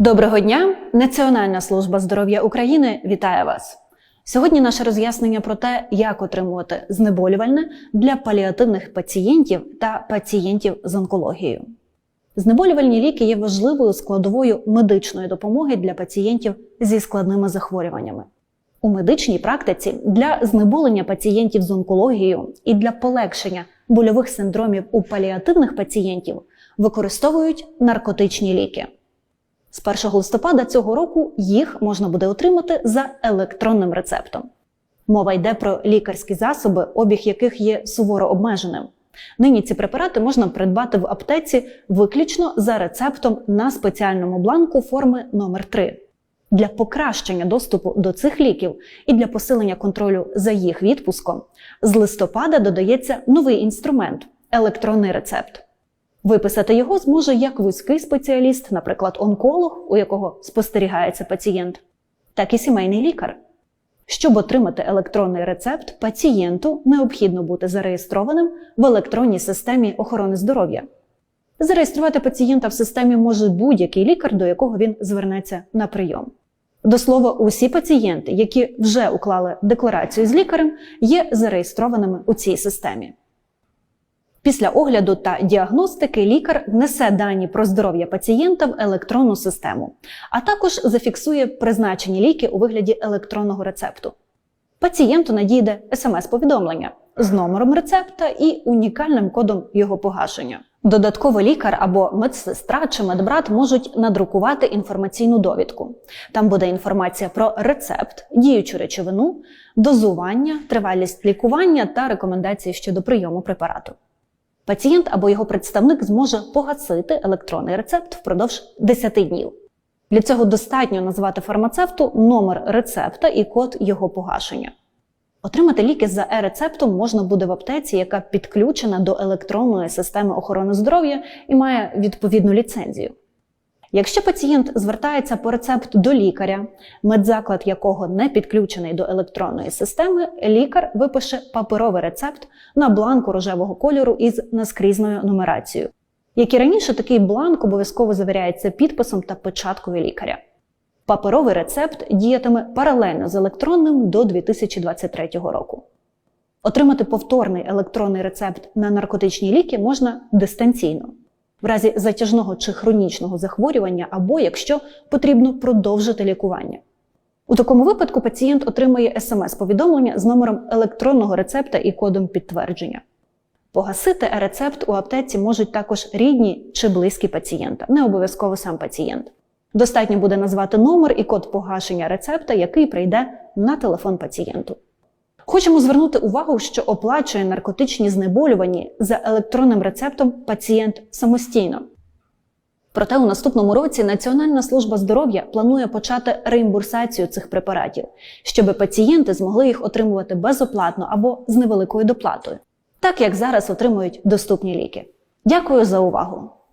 Доброго дня! Національна служба здоров'я України вітає вас. Сьогодні наше роз'яснення про те, як отримувати знеболювальне для паліативних пацієнтів та пацієнтів з онкологією. Знеболювальні ліки є важливою складовою медичної допомоги для пацієнтів зі складними захворюваннями. У медичній практиці для знеболення пацієнтів з онкологією і для полегшення больових синдромів у паліативних пацієнтів використовують наркотичні ліки. З 1 листопада цього року їх можна буде отримати за електронним рецептом. Мова йде про лікарські засоби, обіг яких є суворо обмеженим. Нині ці препарати можна придбати в аптеці виключно за рецептом на спеціальному бланку форми номер 3 Для покращення доступу до цих ліків і для посилення контролю за їх відпуском з листопада додається новий інструмент електронний рецепт. Виписати його зможе як вузький спеціаліст, наприклад, онколог, у якого спостерігається пацієнт, так і сімейний лікар. Щоб отримати електронний рецепт, пацієнту необхідно бути зареєстрованим в електронній системі охорони здоров'я. Зареєструвати пацієнта в системі може будь-який лікар, до якого він звернеться на прийом. До слова, усі пацієнти, які вже уклали декларацію з лікарем, є зареєстрованими у цій системі. Після огляду та діагностики лікар внесе дані про здоров'я пацієнта в електронну систему, а також зафіксує призначені ліки у вигляді електронного рецепту. Пацієнту надійде смс-повідомлення з номером рецепта і унікальним кодом його погашення. Додатково лікар або медсестра чи медбрат можуть надрукувати інформаційну довідку. Там буде інформація про рецепт, діючу речовину, дозування, тривалість лікування та рекомендації щодо прийому препарату. Пацієнт або його представник зможе погасити електронний рецепт впродовж 10 днів. Для цього достатньо назвати фармацевту номер рецепта і код його погашення. Отримати ліки за е-рецептом можна буде в аптеці, яка підключена до електронної системи охорони здоров'я і має відповідну ліцензію. Якщо пацієнт звертається по рецепт до лікаря, медзаклад якого не підключений до електронної системи, лікар випише паперовий рецепт на бланку рожевого кольору із наскрізною нумерацією. Як і раніше, такий бланк обов'язково завіряється підписом та печаткою лікаря. Паперовий рецепт діятиме паралельно з електронним до 2023 року. Отримати повторний електронний рецепт на наркотичні ліки можна дистанційно в разі затяжного чи хронічного захворювання, або якщо потрібно продовжити лікування. У такому випадку пацієнт отримує смс-повідомлення з номером електронного рецепта і кодом підтвердження. Погасити рецепт у аптеці можуть також рідні чи близькі пацієнта, не обов'язково сам пацієнт. Достатньо буде назвати номер і код погашення рецепта, який прийде на телефон пацієнту. Хочемо звернути увагу, що оплачує наркотичні знеболювані за електронним рецептом пацієнт самостійно. Проте у наступному році Національна служба здоров'я планує почати реімбурсацію цих препаратів, щоб пацієнти змогли їх отримувати безоплатно або з невеликою доплатою, так як зараз отримують доступні ліки. Дякую за увагу!